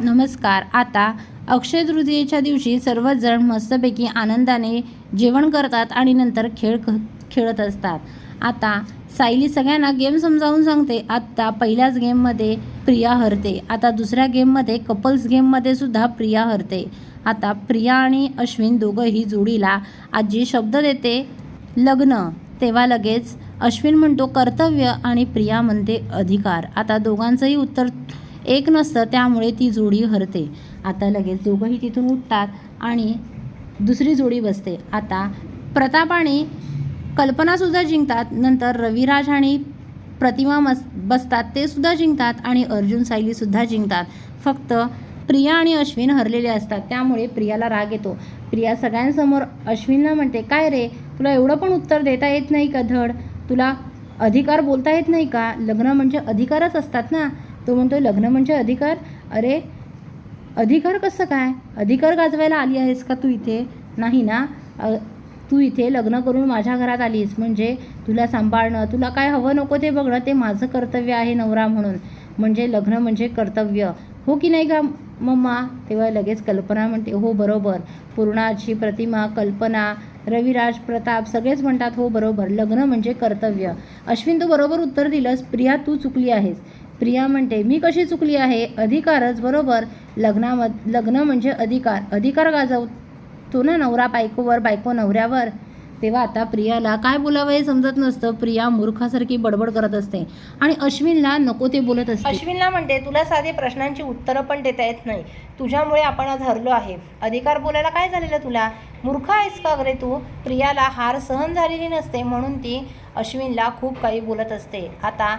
नमस्कार. आता अक्षय तृतीयेच्या दिवशी सर्वजण मस्तपैकी आनंदाने जेवण करतात आणि नंतर खेळ ख खेळत असतात. आता सायली सगळ्यांना गेम समजावून सांगते. आत्ता पहिल्याच गेममध्ये प्रिया हरते. आता दुसऱ्या गेममध्ये कपल्स गेममध्ये सुद्धा प्रिया हरते. आता प्रिया आणि अश्विन दोघंही जोडीला आजी शब्द देते लग्न. तेव्हा लगेच अश्विन म्हणतो कर्तव्य. आणि प्रिया म्हणते अधिकार. आता दोघांचंही उत्तर एक नसतं त्यामुळे ती जोडी हरते. आता लगेच दोघंही तिथून उठतात आणि दुसरी जोडी बसते. आता प्रताप आणि कल्पनासुद्धा जिंकतात. नंतर रविराज आणि प्रतिमा मस बसतात. ते सुद्धा जिंकतात आणि अर्जुन सायलीसुद्धा जिंकतात. फक्त प्रिया आणि अश्विन हरलेले असतात. त्यामुळे प्रियाला राग येतो. प्रिया सगळ्यांसमोर अश्विनला म्हणते काय रे? तुला एवढं पण उत्तर देता येत नाही का धड? तुला अधिकार बोलता येत नाही का? लग्न म्हणजे अधिकारच असतात ना. तो म्हणतो लग्न म्हणजे अधिकार? अरे अधिकार कसं काय? अधिकार गाजवायला आली आहेस का तू इथे? नाही ना? तू इथे लग्न करून माझ्या घरात आलीस. म्हणजे तुला सांभाळणं तुला काय हवं नको ते बघणं ते माझं कर्तव्य आहे नवरा म्हणून. म्हणजे लग्न म्हणजे कर्तव्य. हो की नाही का मम्मा? तेव्हा लगेच कल्पना म्हणते हो बरोबर. पूर्णाची प्रतिमा कल्पना रविराज प्रताप सगळेच म्हणतात हो बरोबर. लग्न म्हणजे कर्तव्य. अश्विन तू बरोबर उत्तर दिलंस. प्रिया तू चुकली आहेस. प्रिया म्हणते मी कशी चुकली आहे? अधिकारच बरोबर. लग्नाम लग्न म्हणजे अधिकार. अधिकार गाजवतो ना नवरा बायकोवर बायको नवऱ्यावर. तेव्हा आता प्रियाला काय बोलावं हे समजत नसतं. प्रिया मूर्खासारखी बडबड करत असते. आणि अश्विनला नको ते बोलत असते. अश्विनला म्हणते तुला साधी प्रश्नांची उत्तरं पण देता येत नाही. तुझ्यामुळे आपण आज हरलो आहे. अधिकार बोलायला काय झालेलं तुला? मूर्ख आहेस का अगरे तू? प्रियाला हार सहन झालेली नसते म्हणून ती अश्विनला खूप काही बोलत असते. आता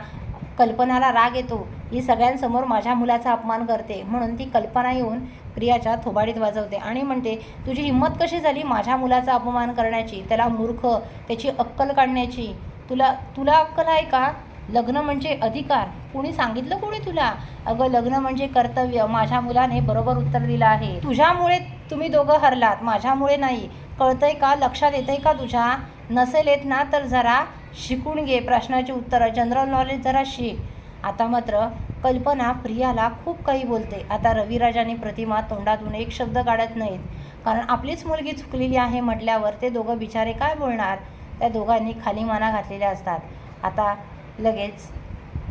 कल्पनाला राग येतो. ही सगळ्यांसमोर माझ्या मुलाचा अपमान करते. म्हणून ती कल्पना येऊन प्रियाच्या थोबाडीत वाजवते. आणि म्हणते तुझी हिंमत कशी झाली माझ्या मुलाचा अपमान करण्याची? त्याला मूर्ख त्याची अक्कल काढण्याची? तुला तुला अक्कल आहे का? लग्न म्हणजे अधिकार. कुणी सांगितलं कोणी तुला? अगं लग्न म्हणजे कर्तव्य. माझ्या मुलाने बरोबर उत्तर दिलं आहे. तुझ्यामुळे तुम्ही दोघं हरलात. माझ्यामुळे नाही. कळतंय का? लक्षात येतंय का तुझ्या? नसेल येत ना तर जरा शिकून घे. प्रश्नाची उत्तरं. जनरल नॉलेज जरा शिक. आता मात्र कल्पना प्रियाला खूप काही बोलते. आता रविराजाने प्रतिमा तोंडातून एक शब्द काढत नाहीत. कारण आपलीच मुलगी चुकलेली आहे म्हटल्यावर ते दोघं बिचारे काय बोलणार? त्या दोघांनी खाली माना घातलेल्या असतात. आता लगेच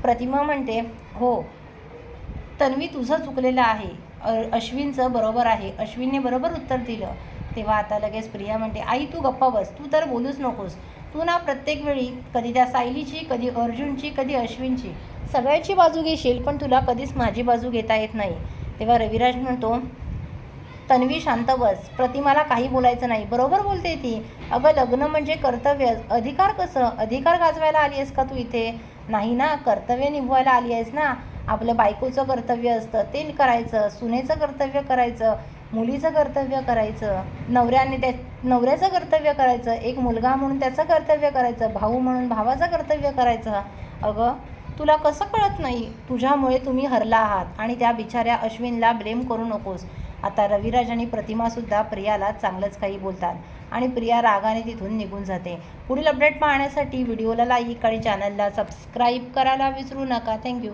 प्रतिमा म्हणते हो तन्वी तुझं चुकलेलं आहे. अश्विनचं बरोबर आहे. अश्विनने बरोबर उत्तर दिलं. तेव्हा आता लगेच प्रिया म्हणते आई तू गप्पा बस. तू तर बोलूच नकोस. तू ना प्रत्येक वेळी कधी त्या सायलीची कधी अर्जुनची कधी अश्विनची सगळ्याची बाजू घेशील पण तुला कधीच माझी बाजू घेता येत नाही. तेव्हा रविराज म्हणतो तन्वी शांत बस. प्रतिमाला काही बोलायचं नाही. बरोबर बोलते ती. अगं लग्न म्हणजे कर्तव्य. अधिकार कसं? अधिकार गाजवायला आली आहेस का तू इथे? नाही ना. कर्तव्य निभवायला आली आहेस ना. आपलं बायकोचं कर्तव्य असतं. ते करायचं. सुनेचं कर्तव्य करायचं. मुलीचं कर्तव्य करायचं नवऱ्याने त्या नवऱ्याचं कर्तव्य करायचं एक मुलगा म्हणून त्याचं कर्तव्य करायचं भाऊ म्हणून भावाचं कर्तव्य करायचं अगं तुला कसं कळत नाही? तुझ्यामुळे तुम्ही हरला आहात आणि त्या बिचाऱ्या अश्विनला ब्लेम करू नकोस. आता रविराज आणि प्रतिमासुद्धा प्रियाला चांगलंच काही बोलतात आणि प्रिया रागाने तिथून निघून जाते. पुढील अपडेट पाहण्यासाठी व्हिडिओला लाईक आणि चॅनलला सबस्क्राईब करायला विसरू नका. थँक्यू.